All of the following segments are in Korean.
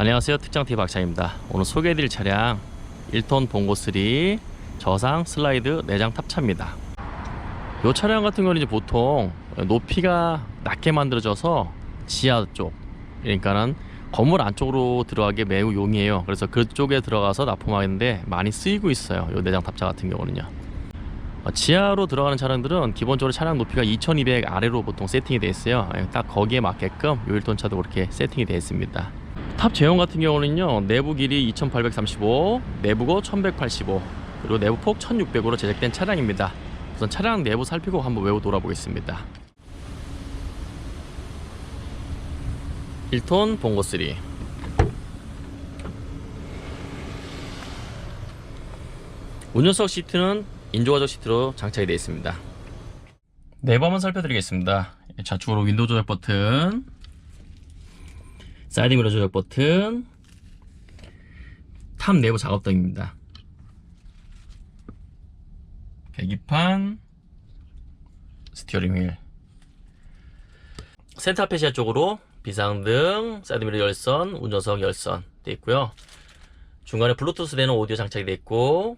안녕하세요. 특장T 박찬입니다. 오늘 소개해드릴 차량 1톤 봉고3 저상 슬라이드 내장 탑차입니다. 이 차량 같은 경우는 이제 보통 높이가 낮게 만들어져서 지하 쪽 그러니까는 건물 안쪽으로 들어가기 매우 용이해요. 그래서 그쪽에 들어가서 납품하는데 많이 쓰이고 있어요. 이 내장 탑차 같은 경우는요. 어, 지하로 들어가는 차량들은 기본적으로 차량 높이가 2200 아래로 보통 세팅이 되어 있어요. 예, 딱 거기에 맞게끔 요 1톤 차도 그렇게 세팅이 되어 있습니다 탑 제형 같은 경우는요 내부 길이 2835 내부고 1185 그리고 내부 폭 1600으로 제작된 차량입니다. 우선 차량 내부 살피고 한번 외부 돌아보겠습니다. 1톤 봉고3 운전석 시트는 인조가죽 시트로 장착이 되어 있습니다. 내부 한번 살펴드리겠습니다. 좌측으로 윈도우 조작 버튼 사이드 미러 조작 버튼. 탑 내부 작업등입니다. 계기판. 스티어링 휠. 센터 페시아 쪽으로 비상등, 사이드미러 열선, 운전석 열선 되어 있고요. 중간에 블루투스 되는 오디오 장착이 되어 있고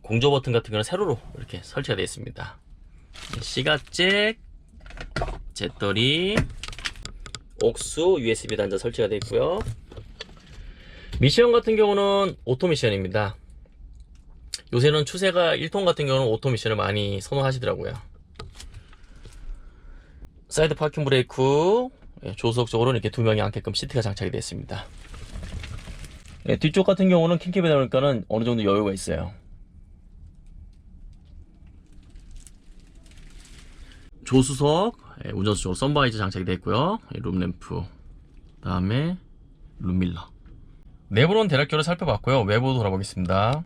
공조 버튼 같은 경우는 세로로 이렇게 설치가 되어 있습니다. 시가잭 잿더리 옥수 USB 단자 설치가 되어 있고요. 미션 같은 경우는 오토 미션입니다. 요새는 추세가 1톤 같은 경우는 오토 미션을 많이 선호하시더라고요. 사이드 파킹 브레이크 예, 조수석 쪽으로는 이렇게 두 명이 앉게끔 시트가 장착이 되어 있습니다. 예, 뒤쪽 같은 경우는 킹캡이다 보니까는 어느 정도 여유가 있어요. 조수석 예, 운전수 쪽으로 선바이저 장착이 있고요. 예, 룸램프. 다음에 룸밀러. 내부는 대략적으로 살펴봤고요. 외부 돌아보겠습니다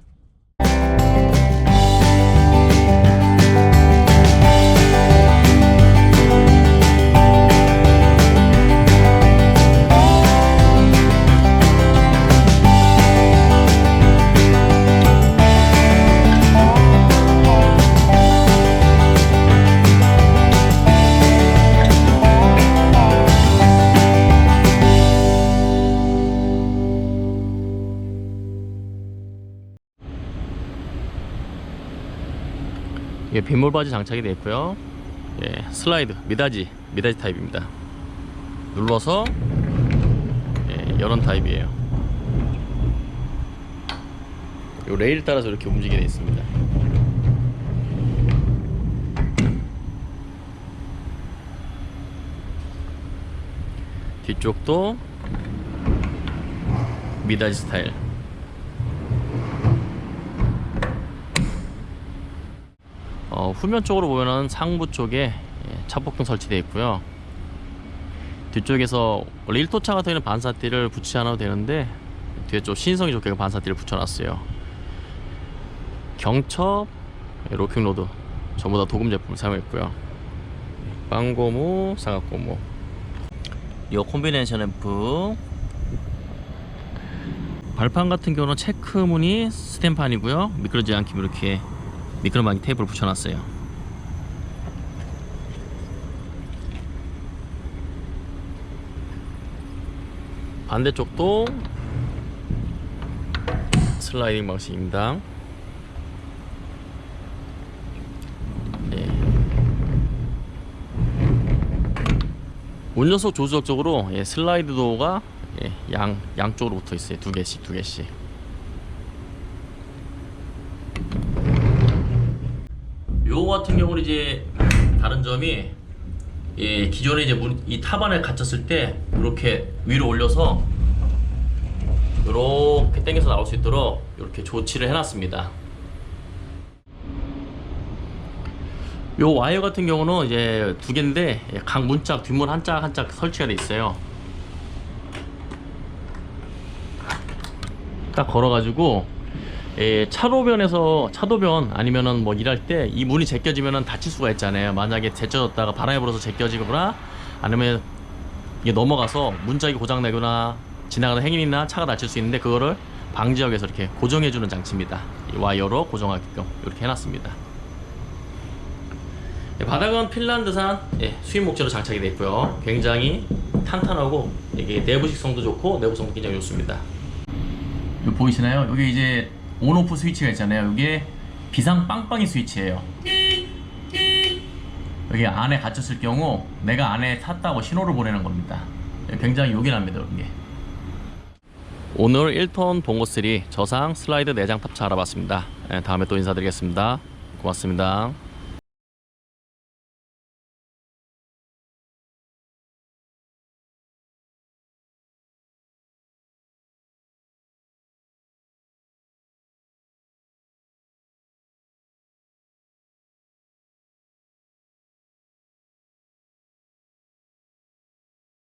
이게 빗물 바지 장착이 되어 있고요. 예, 슬라이드 미다지 미다지 타입입니다. 눌러서 예, 이런 타입이에요. 요 레일 따라서 이렇게 움직이게 되어 있습니다. 뒤쪽도 미다지 스타일 어, 후면 쪽으로 보면은 상부 쪽에 예, 차폭등 설치되어 있고요. 뒤쪽에서 원래 1토차 같은 경우는 반사띠를 붙이지 않아도 되는데 뒤에 좀 신성이 좋게 반사띠를 붙여놨어요. 경첩, 예, 로킹로드 전부 다 도금 제품을 사용했고요. 빵고무, 사각고무. 이 콤비네이션 앰프 발판 같은 경우는 체크무늬 스탬판이고요. 미끄러지지 않게 이렇게 미끄럼방이 테이프를 붙여놨어요. 반대쪽도 슬라이딩 방식입니다. 예. 운전석 조수석 쪽으로 예, 슬라이드 도어가 예, 양 양쪽으로 붙어 있어요. 두 개씩 두 개씩. 요거 같은 경우는 이제 다른 점이 예, 기존에 이제 문, 이 탑안에 갇혔을 때 이렇게 위로 올려서 이렇게 당겨서 나올 수 있도록 이렇게 조치를 해놨습니다. 요 와이어 같은 경우는 이제 두 개인데 예, 각 문짝 뒷문 한 짝 한 짝 설치가 돼 있어요. 딱 걸어가지고 예, 차로변에서 차도변 아니면은 뭐 일할 때 이 문이 제껴지면은 다칠 수가 있잖아요. 만약에 제껴졌다가 바람이 불어서 제껴지거나 아니면 이게 넘어가서 문짝이 고장 나거나 지나가는 행인이나 차가 다칠 수 있는데 그거를 위해서 이렇게 고정해주는 장치입니다. 이 와이어로 고정하게끔 이렇게 해놨습니다. 예, 바닥은 핀란드산 예, 수입 목재로 장착이 되어 있고요. 굉장히 탄탄하고 이게 내부식성도 좋고 내부성도 굉장히 좋습니다. 보이시나요? 여기 이제 온오프 스위치가 있잖아요. 이게 비상 빵빵이 스위치예요. 여기 안에 갇혔을 경우 내가 안에 탔다고 신호를 보내는 겁니다. 굉장히 요긴합니다. 이게. 오늘 1톤 봉고3 저상 슬라이드 내장 탑차 알아봤습니다. 예, 다음에 또 인사드리겠습니다. 고맙습니다.